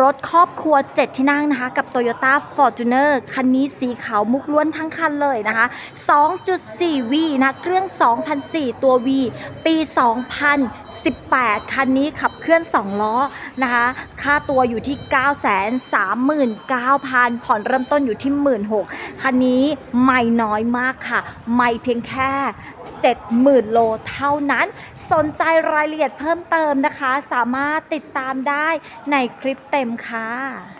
รถครอบครัว 7 ที่นั่งนะคะ กับ Toyota Fortuner คันนี้สีขาวมุกล้วนทั้งคันเลยนะคะ 2.4V นะ เครื่อง 2004 ตัว V ปี 2018 คันนี้ขับเคลื่อน 2 ล้อนะคะ ค่าตัวอยู่ที่ 939,000 ผ่อนเริ่มต้นอยู่ที่ 16,000 คันนี้ไม่น้อยมากค่ะ ไม่เพียงแค่ 70,000 โลเท่านั้น สนใจรายละเอียดเพิ่มเติมนะคะ สามารถติดตามได้ในคลิปเต็มค่ะ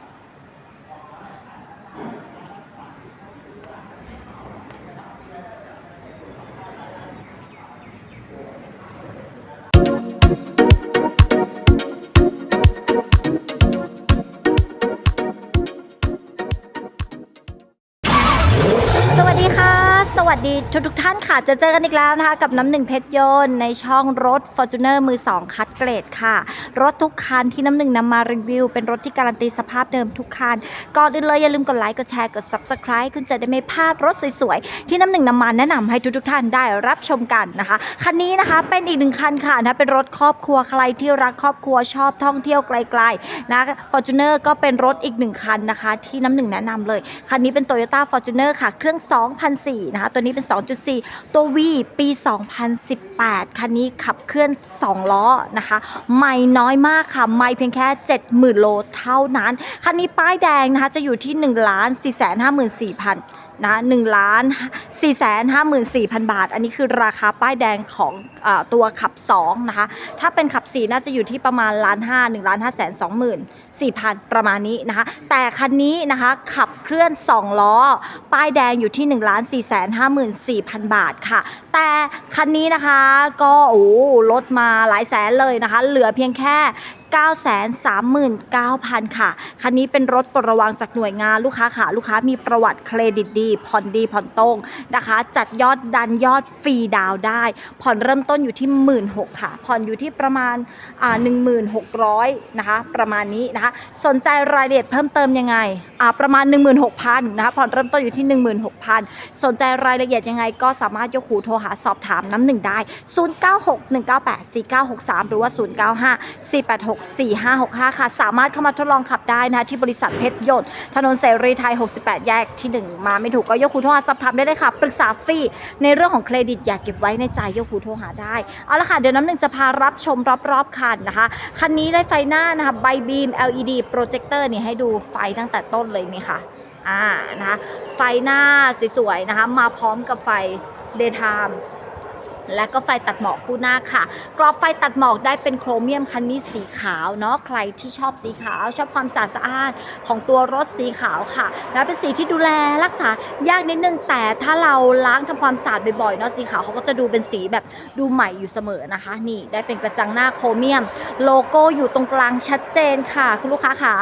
ทุกทุกท่านค่ะ จะเจอกันอีกแล้วนะคะ กับน้ำหนึ่งเพชรยนต์ในช่องรถ Fortuner มือ 2 คัดเกรดค่ะ รถทุกคันที่น้ำหนึ่งนำมารีวิว เป็นรถที่การันตีสภาพเดิมทุกคัน ก่อนอื่นเลยอย่าลืมกดไลค์ กดแชร์ กด Subscribe คุณจะได้ไม่พลาดรถสวยๆ ที่น้ำหนึ่งนำมาแนะนำให้ทุกทุกท่านได้รับชมกันนะคะ คันนี้นะคะเป็นอีกหนึ่งคันค่ะนะเป็นรถครอบครัวใครที่รักครอบครัวชอบท่องเที่ยวไกลๆนะ Fortuner ก็เป็นรถอีกหนึ่งคันนะคะ ที่น้ำหนึ่งแนะนำเลยคันนี้เป็น Toyota Fortuner ค่ะ เครื่อง 2004นะคะตัวนี้เป็น2.4 ตัว V ปี 2018 คันนี้ขับเคลื่อน 2 ล้อนะคะ ไม่น้อยมากค่ะ ไม่เพียงแค่ 70,000 โลเท่านั้น คันนี้ป้ายแดงนะคะ จะอยู่ที่ 1,454,000 นะ1ล้าน454,000บาท อันนี้คือราคาป้ายแดงของอตัวขับ2นะคะ ถ้าเป็นขับ 4 น่าจะอยู่ที่ประมาณล้านห้า1ล้าน5แสน2หมื่น4,000ประมาณนี้นะคะ แต่คันนี้นะคะขับเคลื่อน 2 ล้อ ป้ายแดงอยู่ที่1ล้าน4แสน54,000บาทค่ะ แต่คันนี้นะคะก็โอ้ลดมาหลายแสนเลยนะคะ เหลือเพียงแค่ 939,000 ค่ะ คันนี้เป็นรถปลดระวังจากหน่วยงานลูกค้าค่ะ ลูกค้ามีประวัติเครดิตดี ผ่อนดีผ่อนตรงนะคะ จัดยอดดันยอดฟรีดาวได้ ผ่อนเริ่มต้นอยู่ที่ 16,000ค่ะ ผ่อนอยู่ที่ประมาณอ่า1,600นะคะ ประมาณนี้นะคะ สนใจรายละเอียดเพิ่มเติมยังไงอ่าประมาณ 16,000นะคะ ผ่อนเริ่มต้นอยู่ที่ 16,000 สนใจรายละเอียดยังไงก็สามารถยกหูโทรหาสอบถามน้ำหนึ่งได้ 0961984963 หรือว่า4565 ค่ะ สามารถเข้ามาทดลองขับได้นะคะที่บริษัทเพชรยนต์ถนนเสรีไทย 68 แยกที่ 1 มาไม่ถูกก็ยกหูโทรหาสอบถามได้เลยค่ะ ปรึกษาฟรีในเรื่องของเครดิตอย่าเก็บไว้ในใจยกหูโทรหาได้ เอาละค่ะ เดี๋ยวน้ำหนึ่งจะพารับชมรอบๆคันนะคะ คันนี้ได้ไฟหน้านะคะไบบีม LED โปรเจคเตอร์นี่ให้ดูไฟตั้งแต่ต้นเลยนี่ค่ะอ่านะคะไฟหน้าสวยๆนะคะ มาพร้อมกับไฟ daytime และก็ไฟตัดหมอกคู่หน้าค่ะ กรอบไฟตัดหมอกได้เป็นโครเมียมคันนี้สีขาวเนาะใครที่ชอบสีขาว ชอบความสะอาดสะอานของตัวรถสีขาวค่ะนะเป็นสีที่ดูแลรักษายากนิดนึงแต่ถ้าเราล้างทำความสะอาดบ่อยๆเนาะสีขาวเขาก็จะดูเป็นสีแบบดูใหม่อยู่เสมอนะคะ นี่ได้เป็นกระจังหน้าโครเมียม โลโก้อยู่ตรงกลางชัดเจนค่ะ คุณลูกค้าค่ะ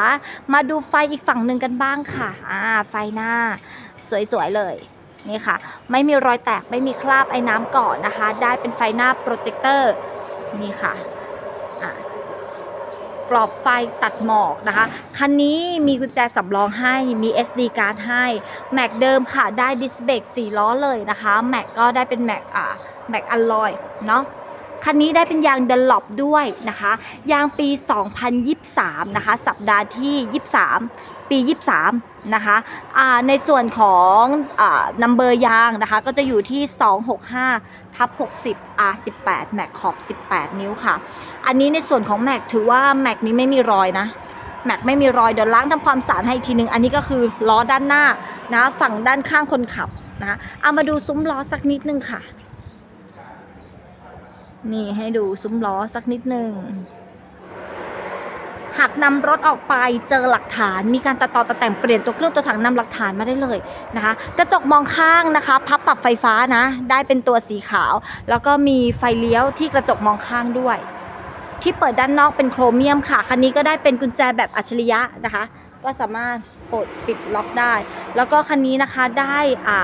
มาดูไฟอีกฝั่งหนึ่งกันบ้างค่ะอ่าไฟหน้า สวยๆเลย นี่ค่ะ ไม่มีรอยแตกไม่มีคราบไอ้น้ำเก่อนนะคะ ได้เป็นไฟหน้าโปรเจคเตอร์นี่ค่ะกรอบไฟตัดหมอกนะคะ คันนี้มีกุญแจสำรองให้มี SD การ์ดให้แม็กเดิมค่ะได้ดิสเบรก4ล้อเลยนะคะแม็กก็ได้เป็นแม็กอ่าแม็กอลลอยเนาะคันนี้ได้เป็นยางเดันลอปด้วยนะคะ ยางปี 2023 นะคะ สัปดาห์ที่ 23 ปี 23 นะคะในส่วนของอ่านัมเบอร์ยางนะคะ ก็จะอยู่ที่ 265ทับ60 R18 แม็กขอบ 18 นิ้วค่ะ อันนี้ในส่วนของแม็กถือว่าแม็กนี้ไม่มีรอยนะแม็กไม่มีรอยเดี๋ยวล้างทำความสะอาดให้อีกทีนึง อันนี้ก็คือล้อด้านหน้านะฝั่งด้านข้างคนขับนะเอามาดูซุ้มล้อสักนิดนึงค่ะ นี่ให้ดูซุ้มล้อสักนิดนึง หากนำรถออกไปเจอหลักฐาน มีการตัดต่อตัดแต่งเปลี่ยนตัวเครื่องตัวถังนำหลักฐานมาได้เลยนะคะกระจกมองข้างนะคะ พับปรับไฟฟ้านะ ได้เป็นตัวสีขาว แล้วก็มีไฟเลี้ยวที่กระจกมองข้างด้วย ที่เปิดด้านนอกเป็นโครเมียมค่ะคันนี้ก็ได้เป็นกุญแจแบบอัจฉริยะนะคะ ก็สามารถปลดปิดล็อกได้ แล้วก็คันนี้นะคะได้อ่า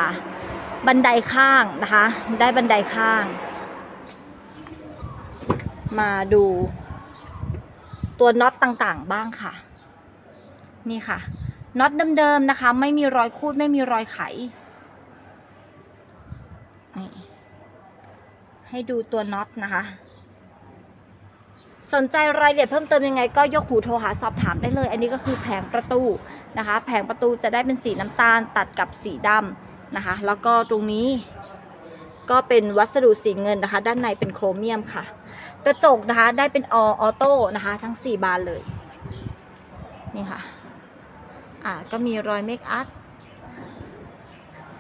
บันไดข้างนะคะ ได้บันไดข้าง มาดู ตัวน็อตต่างๆ บ้างค่ะ นี่ค่ะน็อตเดิมๆนะคะ ไม่มีรอยคูดไม่มีรอยไข่ให้ดูตัวน็อตนะคะ สนใจรายละเอียดเพิ่มเติมยังไง ก็ยกหูโทรหาสอบถามได้เลย อันนี้ก็คือแผงประตูนะคะ แผงประตูจะได้เป็นสีน้ำตาลตัดกับสีดำนะคะ แล้วก็ตรงนี้ ก็เป็นวัสดุสีเงินนะคะ ด้านในเป็นโครเมียมค่ะ กระจกนะคะได้เป็นอออโต้นะคะ ทั้ง 4 บานเลย นี่ค่ะ อ่าก็มีรอยเมคอัพ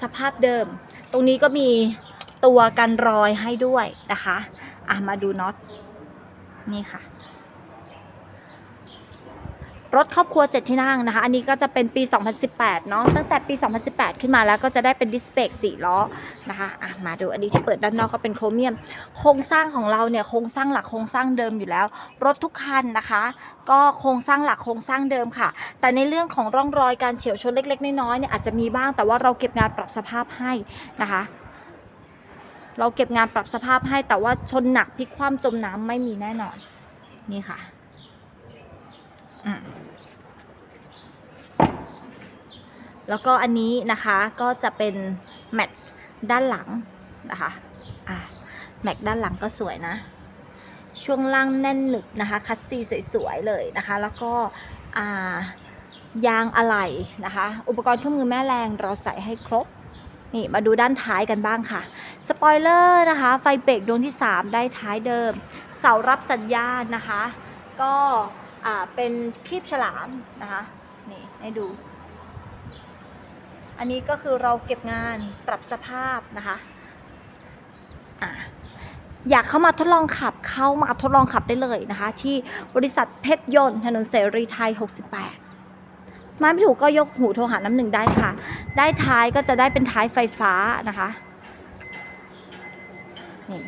สภาพเดิม ตรงนี้ก็มีตัวกันรอยให้ด้วยนะคะ อะมาดูน็อต นี่ค่ะ รถครอบครัวเจ็ดที่นั่งนะคะ อันนี้ก็จะเป็นปี 2018 เนาะ ตั้งแต่ปี 2018 ขึ้นมาแล้วก็จะได้เป็นดิสเบรก4ล้อนะคะอะมาดูอันนี้ที่เปิดด้านนอกก็เป็นโครเมียม โครงสร้างของเราเนี่ยโครงสร้างหลักโครงสร้างเดิมอยู่แล้ว รถทุกคันนะคะ ก็โครงสร้างหลักโครงสร้างเดิมค่ะ แต่ในเรื่องของร่องรอยการเฉียวชนเล็ก ๆ น้อยๆเนี่ยอาจจะมีบ้าง แต่ว่าเราเก็บงานปรับสภาพให้นะคะเราเก็บงานปรับสภาพให้แต่ว่าชนหนักพลิกคว่ำจมน้ำไม่มีแน่นอน นี่ค่ะอืม แล้วก็อันนี้นะคะก็จะเป็นแม็กด้านหลังนะคะอะแม็กด้านหลังก็สวยนะ ช่วงล่างแน่นหนึบนะคะ คัสซีสวยๆเลยนะคะ แล้วก็ยางอะไหล่นะคะ อุปกรณ์เครื่องมือแม่แรงเราใส่ให้ครบ นี่มาดูด้านท้ายกันบ้างค่ะ สปอยเลอร์นะคะ ไฟเบรกดวงที่ 3 ได้ท้ายเดิม เสารับสัญญาณนะคะ ก็เป็นคลิปฉลามนะคะ นี่ให้ดู อันนี้ก็คือเราเก็บงานปรับสภาพนะคะอ่าอยากเข้ามาทดลองขับเข้ามาทดลองขับได้เลยนะคะ ที่บริษัทเพชรยนต์ถนนเสรีไทย 68 มาไม่ถูกก็ยกหูโทรหาน้ำหนึ่งได้ค่ะ ได้ท้ายก็จะได้เป็นท้ายไฟฟ้านะคะนี่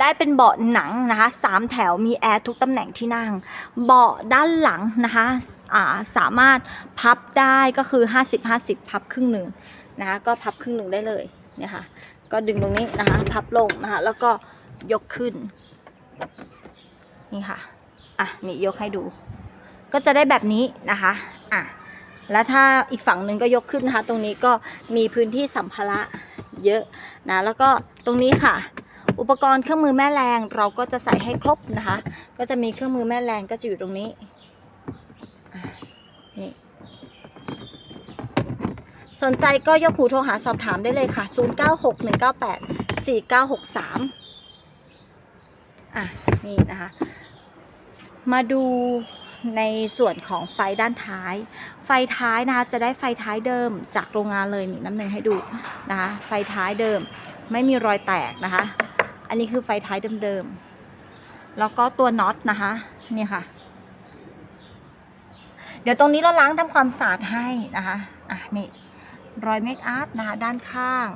ได้เป็นเบาะหนังนะคะสามแถวมีแอร์ทุกตำแหน่งที่นั่ง เบาะด้านหลังนะคะ สามารถพับได้ก็คือ 50 50 พับครึ่งหนึ่งนะคะก็พับครึ่งหนึ่งได้เลยเนี่ยค่ะก็ดึงตรงนี้นะคะพับลงนะคะแล้วก็ยกขึ้นนี่ค่ะอะนี่ยกให้ดู ก็จะได้แบบนี้นะคะอะแล้วถ้าอีกฝั่งหนึ่งก็ยกขึ้นนะคะ ตรงนี้ก็มีพื้นที่สัมภาระเยอะนะแล้วก็ตรงนี้ค่ะ อุปกรณ์เครื่องมือแม่แรงเราก็จะใส่ให้ครบนะคะ ก็จะมีเครื่องมือแม่แรงก็จะอยู่ตรงนี้อะนี่ สนใจก็ยกหูโทรหาสอบถามได้เลยค่ะ 0961984963 อะ นี่นะคะ มาดูในส่วนของไฟด้านท้าย ไฟท้ายนะคะจะได้ไฟท้ายเดิมจากโรงงานเลยนี่น้ำหนึ่งให้ดูนะคะ ไฟท้ายเดิมไม่มีรอยแตกนะคะ อันนี้คือไฟท้ายเดิมๆ แล้วก็ตัวน็อตนะคะนี่ค่ะ เดี๋ยวตรงนี้เราล้างทำความสะอาดให้นะคะ อะนี่ รอยเมคอัพนะคะด้านข้าง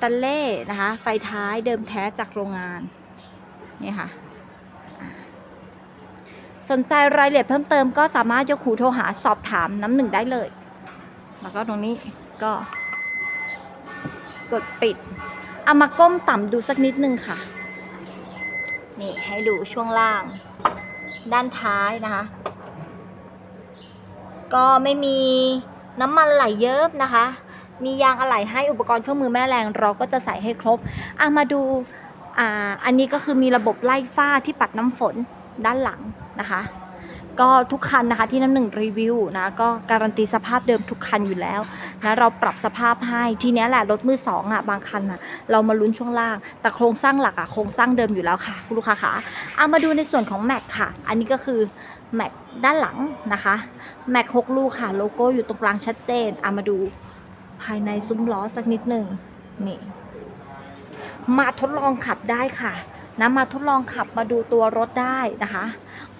ตันเล่นะคะ ไฟท้ายเดิมแท้จากโรงงาน นี่ค่ะอะ สนใจรายละเอียดเพิ่มเติมก็สามารถยกหูโทรหาสอบถามน้ำหนึ่งได้เลย แล้วก็ตรงนี้ก็ กดปิด เอามาก้มต่ำดูสักนิดนึงค่ะ นี่ให้ดูช่วงล่าง ด้านท้ายนะคะ ก็ไม่มี น้ำมันไหลเยิ้มนะคะ มียางอะไหล่ให้อุปกรณ์เครื่องมือแม่แรงเราก็จะใส่ให้ครบอะมาดูอ่าอันนี้ก็คือมีระบบไล่ฝ้าที่ปัดน้ำฝนด้านหลังนะคะ ก็ทุกคันนะคะที่น้ำหนึ่งรีวิวนะก็การันตีสภาพเดิมทุกคันอยู่แล้วนะเราปรับสภาพให้ทีนี้แหละรถมือสองอะบางคันอะเรามาลุ้นช่วงล่าง แต่โครงสร้างหลักอะโครงสร้างเดิมอยู่แล้วค่ะคุณลูกค้าคะเอามาดูในส่วนของแม็กค่ะ อันนี้ก็คือ แม็กด้านหลังนะคะแม็กหกลูกค่ะ โลโก้อยู่ตรงกลางชัดเจนเอามาดูภายในซุ้มล้อสักนิดหนึ่งนี่มาทดลองขับได้ค่ะนะมาทดลองขับมาดูตัวรถได้นะคะ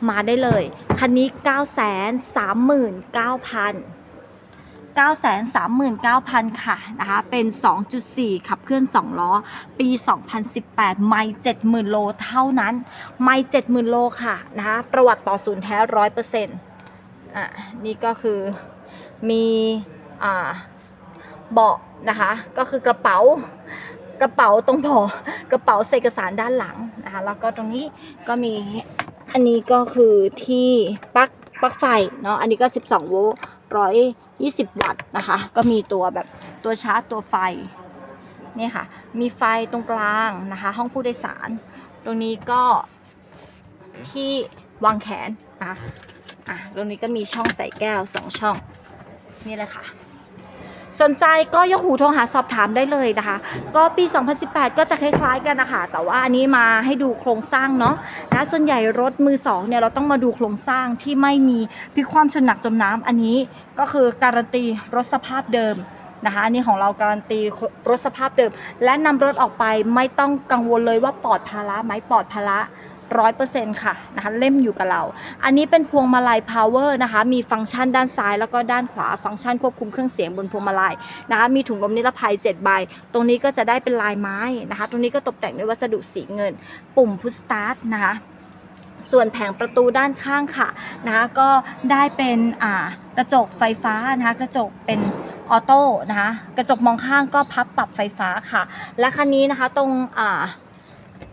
มาได้เลย คันนี้ 9 3 9 0 0 0 939,000 ค่ะนะคะเป็น 2.4 ขับเคลื่อน 2 ล้อ ปี 2018 ไม่ 70,000 โลเท่านั้น ไม่ 70,000 โลค่ะนะคะประวัติต่อศูนย์แท้ 100%อะนี่ก็คือมีอ่าเบาะนะคะก็คือกระเป๋ากระเป๋าตรงพอกระเป๋าใส่เอกสารด้านหลังนะคะแล้วก็ตรงนี้ก็มีอันนี้ก็คือที่ปลั๊กปลั๊กไฟเนาะอันนี้ก็ 12 โวลต์ร้อย 20 วัตต์นะคะ ก็มีตัวแบบตัวชาร์จตัวไฟนี่ค่ะ มีไฟตรงกลางนะคะ ห้องผู้โดยสาร ตรงนี้ก็ที่วางแขนนะคะอะตรงนี้ก็มีช่องใส่แก้วสองช่อง นี่เลยค่ะ สนใจก็ยกหูโทรหาสอบถามได้เลยนะคะ ก็ปี 2018 ก็จะคล้าย ๆ กันนะคะแต่ว่าอันนี้มาให้ดูโครงสร้างเนาะนะส่วนใหญ่รถมือสองเนี่ยเราต้องมาดูโครงสร้างที่ไม่มีพลิกความชนหนักจมน้ำอันนี้ก็คือการันตีรถสภาพเดิมนะคะอันนี้ของเราการันตีรถสภาพเดิม และนำรถออกไปไม่ต้องกังวลเลยว่าปลอดภาระไหมปลอดภาระ ร้อยเปอร์เซ็นต์ค่ะนะคะเล่มอยู่กับเรา อันนี้เป็นพวงมาลัย power นะคะมีฟังก์ชันด้านซ้ายแล้วก็ด้านขวาฟังก์ชันควบคุมเครื่องเสียงบนพวงมาลัยนะคะมีถุงลมนิรภัย 7 ใบ ตรงนี้ก็จะได้เป็นลายไม้นะคะ ตรงนี้ก็ตกแต่งด้วยวัสดุสีเงิน ปุ่มพุชสตาร์ทนะคะส่วนแผงประตูด้านข้างค่ะนะคะก็ได้เป็นอ่ากระจกไฟฟ้านะคะกระจกเป็นออโต้นะคะกระจกมองข้างก็พับปรับไฟฟ้าค่ะ และคันนี้นะคะตรงอ่า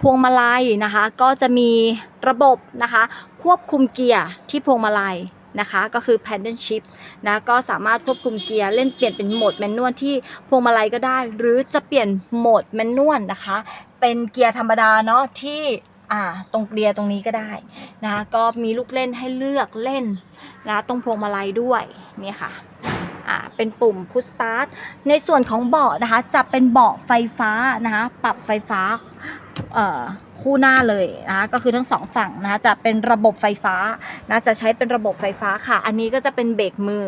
พวงมาลัยนะคะ ก็จะมีระบบนะคะ ควบคุมเกียร์ที่พวงมาลัยนะคะ ก็คือ paddle shift นะก็สามารถควบคุมเกียร์เล่นเปลี่ยนเป็นโหมดแมนนวลที่พวงมาลัยก็ได้ หรือจะเปลี่ยนโหมดแมนนวลนะคะ เป็นเกียร์ธรรมดาเนาะที่อ่าตรงเกียร์ตรงนี้ก็ได้นะคะก็มีลูกเล่นให้เลือกเล่นนะตรงพวงมาลัยด้วยนี่ค่ะอ่าเป็นปุ่มพุชสตาร์ทในส่วนของเบาะนะคะจะเป็นเบาะไฟฟ้านะคะปรับไฟฟ้า คู่หน้าเลยนะคะก็คือทั้งสองฝั่งนะคะจะเป็นระบบไฟฟ้านะจะใช้เป็นระบบไฟฟ้าค่ะ อันนี้ก็จะเป็นเบรกมือ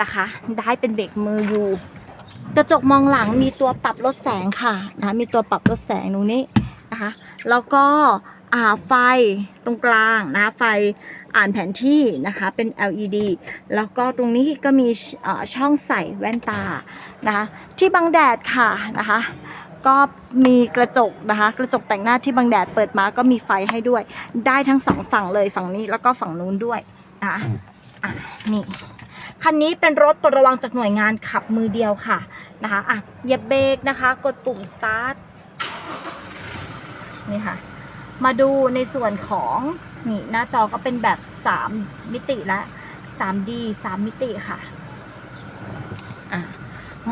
นะคะ ได้เป็นเบรกมืออยู่ กระจกมองหลังมีตัวปรับลดแสงค่ะนะะมีตัวปรับลดแสงตรงนี้นะคะแล้วก็ไฟตรงกลางนะไฟอ่านแผนที่นะคะเป็น LED แล้วก็ตรงนี้ก็มีช่องใส่แว่นตานะคะที่บังแดดค่ะนะคะ ก็มีกระจกนะคะ กระจกแต่งหน้าที่บังแดดเปิดมาก็มีไฟให้ด้วย ได้ทั้งสองฝั่งเลยฝั่งนี้แล้วก็ฝั่งนู้นด้วยนะคะอะนี่คันนี้เป็นรถปลดระวังจากหน่วยงานขับมือเดียวค่ะนะคะอะเหยียบเบรกนะคะ กดปุ่ม start นี่ค่ะ มาดูในส่วนของนี่หน้าจอก็เป็นแบบ 3 มิติและ 3D 3 มิติค่ะอะ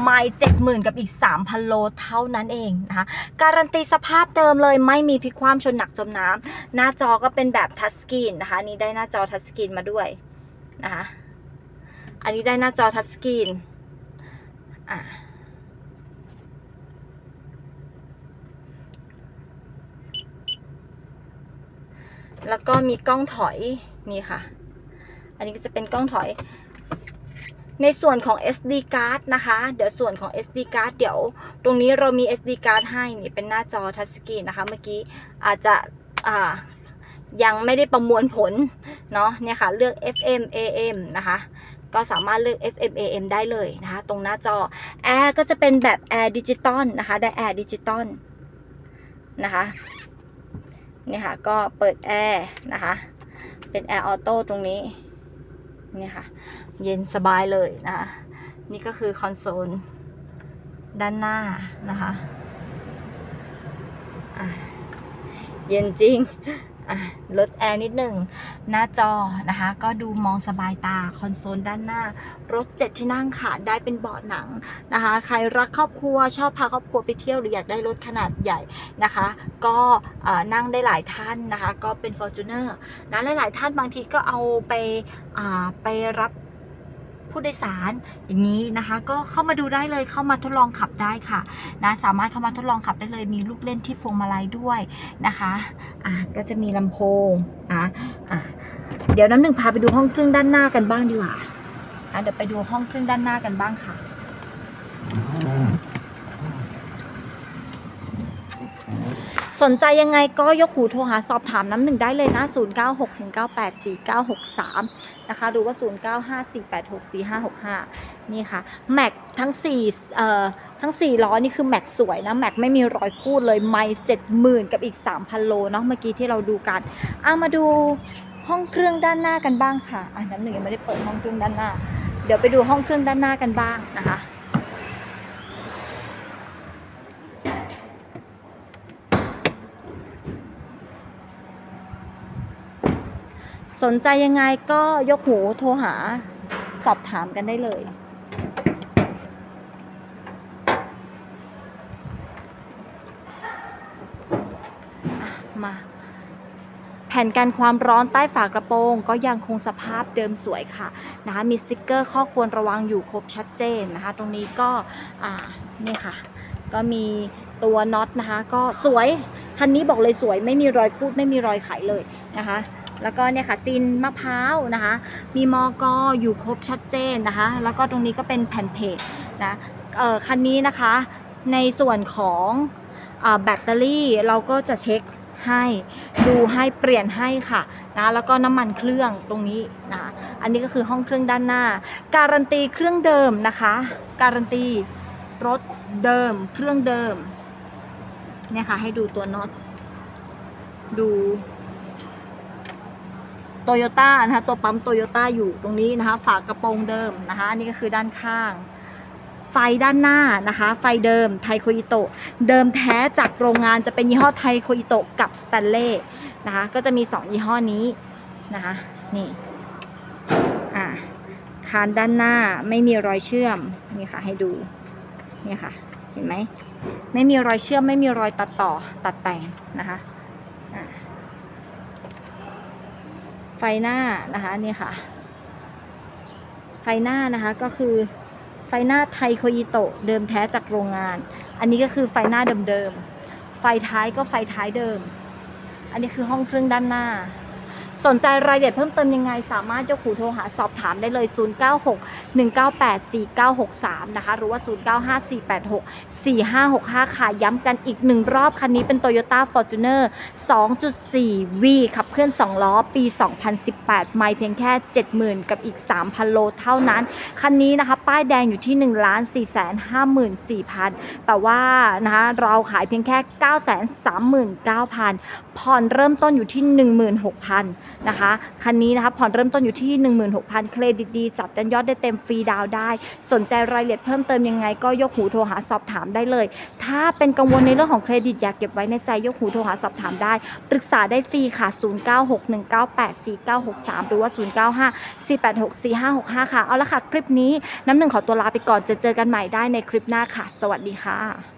ไม่เจ็ดหมื่นกับอีก 3,000 โลเท่านั้นเองนะคะการันตีสภาพเดิมเลยไม่มีพลิกความชนหนักจมน้ำหน้าจอก็เป็นแบบทัชสกรีนนะคะนี่ได้หน้าจอทัชสกรีนมาด้วยนะคะอันนี้ได้หน้าจอทัชสกรีนอะแล้วก็มีกล้องถอยนี่ค่ะ อันนี้ก็จะเป็นกล้องถอย ในส่วนของ SD card นะคะ เดี๋ยวส่วนของ SD card เดี๋ยวตรงนี้เรามี SD card ให้นี่เป็นหน้าจอทัชสกรีนนะคะ เมื่อกี้อาจจะอ่ายังไม่ได้ประมวลผลเนาะเนี่ยค่ะเลือก FM AM นะคะ ก็สามารถเลือก FM AM ได้เลยนะคะ ตรงหน้าจอแอร์ก็จะเป็นแบบแอร์ดิจิตอลนะคะ ได้แอร์ดิจิตอลนะคะเนี่ยค่ะก็เปิดแอร์นะคะ เป็นแอร์ออโต้ตรงนี้ นี่ยค่ะ เย็นสบายเลยนะคะ นี่ก็คือคอนโซลด้านหน้านะคะะเย็นจริง ลดแอร์นิดหนึ่งหน้าจอนะคะ ก็ดูมองสบายตาคอนโซลด้านหน้า รถเจ็ดที่นั่งค่ะ ได้เป็นเบาะหนังนะคะ ใครรักครอบครัวชอบพาครอบครัวไปเที่ยวหรืออยากได้รถขนาดใหญ่นะคะ ก็นั่งได้หลายท่านนะคะ ก็เป็น f o r t u n e r นะหลายๆท่านบางทีก็เอาไปไปรับ ผู้โดยสาร อย่างนี้นะคะ ก็เข้ามาดูได้เลยเข้ามาทดลองขับได้ค่ะนะสามารถเข้ามาทดลองขับได้เลย มีลูกเล่นที่พวงมาลัยด้วยนะคะอะก็จะมีลำโพงนะอะเดี๋ยวน้ำหนึ่งพาไปดูห้องเครื่องด้านหน้ากันบ้างดีกว่าอะเดี๋ยวไปดูห้องเครื่องด้านหน้ากันบ้างค่ะ สนใจยังไงก็ยกหูโทรหาสอบถามน้ำหนึ่งได้เลยนะ 0 9 6 1 9 8 4 9 6 3 นะคะหรือว่า 0 9 5 4 8 6 4 5 6 5 นี่ค่ะ แม็กทั้ง4เอ่อทั้ง 4 ล้อนี่คือแม็กสวยนะ แม็กไม่มีรอยคูดเลยไม่70,000 กับอีก 3,000 โลเนาะเมื่อกี้ที่เราดูกันเอามาดูห้องเครื่องด้านหน้ากันบ้างค่ะอะน้ำหนึ่งยังไม่ได้เปิดห้องเครื่องด้านหน้า เดี๋ยวไปดูห้องเครื่องด้านหน้ากันบ้างนะคะ สนใจยังไงก็ยกหูโทรหา สอบถามกันได้เลยมา แผ่นกันความร้อนใต้ฝากระโปรง ก็ยังคงสภาพเดิมสวยค่ะนะคะมีสติกเกอร์ข้อควรระวังอยู่ครบชัดเจนนะคะ ตรงนี้ก็นี่ค่ะ ก็มีตัวน็อตนะคะ ก็สวย คันนี้บอกเลยสวยไม่มีรอยคูดไม่มีรอยไขเลยนะคะ แล้วก็เนี่ยค่ะซินมะพร้าวนะคะ มีมอกออยู่ครบชัดเจนนะคะ แล้วก็ตรงนี้ก็เป็นแผ่นเพจนะเออคันนี้นะคะในส่วนของอแบตเตอรี่เราก็จะเช็คให้ดูให้เปลี่ยนให้ค่ะนะแล้วก็น้ำมันเครื่องตรงนี้นะอันนี้ก็คือห้องเครื่องด้านหน้า การันตีเครื่องเดิมนะคะ การันตีรถเดิมเครื่องเดิมเนี่ยค่ะให้ดูตัวน็อตดู โตโยต้านะคะตัวปั๊มโตโยต้าอยู่ตรงนี้นะคะ ฝากระโปรงเดิมนะคะอันนี้ก็คือด้านข้าง ไฟด้านหน้านะคะ ไฟเดิมไทโคอิโตะเดิมแท้จากโรงงานจะเป็นยี่ห้อไทโคอิโตะกับสแตนเล่นะคะก็จะมี 2 ยี่ห้อนี้นะคะนี่อ่าคานด้านหน้าไม่มีรอยเชื่อมนี่ค่ะให้ดูนี่ค่ะเห็นไหมไม่มีรอยเชื่อมไม่มีรอยตัดต่อตัดแต่งนะคะอ่า ไฟหน้านะคะนี่ค่ะ ไฟหน้านะคะก็คือไฟหน้าไทโคอิโตะเดิมแท้จากโรงงาน อันนี้ก็คือไฟหน้าเดิมๆไฟท้ายก็ไฟท้ายเดิม อันนี้คือห้องเครื่องด้านหน้า สนใจรายละเอียดเพิ่มเติมยังไง สามารถยกหูโทรหาสอบถามได้เลย 096 198 4963 นะคะ หรือว่า 095 486 4565 ค่ะ ย้ำกันอีกหนึ่งรอบ คันนี้เป็น Toyota Fortuner 2.4 V ขับเคลื่อน 2 ล้อ ปี 2018 ไม่เพียงแค่ 70,000 กับอีก 3,000 โลเท่านั้น คันนี้นะคะ ป้ายแดงอยู่ที่ 1 4 5 4 0 0 0 แต่ว่านะคะเราขายเพียงแค่ 939,000 ผ่อนเริ่มต้นอยู่ที่ 16,000นะคะ คันนี้นะคะผ่อนเริ่มต้นอยู่ที่ 16,000 เครดิตดี จัดยันยอดได้เต็มฟรีดาวได้ สนใจรายละเอียดเพิ่มเติมยังไงก็ยกหูโทรหาสอบถามได้เลย ถ้าเป็นกังวลในเรื่องของเครดิตอยากเก็บไว้ในใจยกหูโทรหาสอบถามได้ ปรึกษาได้ฟรีค่ะ 0961984963 หรือว่า 0954864565 ค่ะ เอาละค่ะ คลิปนี้น้ำหนึ่งขอตัวลาไปก่อนจะเจอกันใหม่ได้ในคลิปหน้าค่ะ สวัสดีค่ะ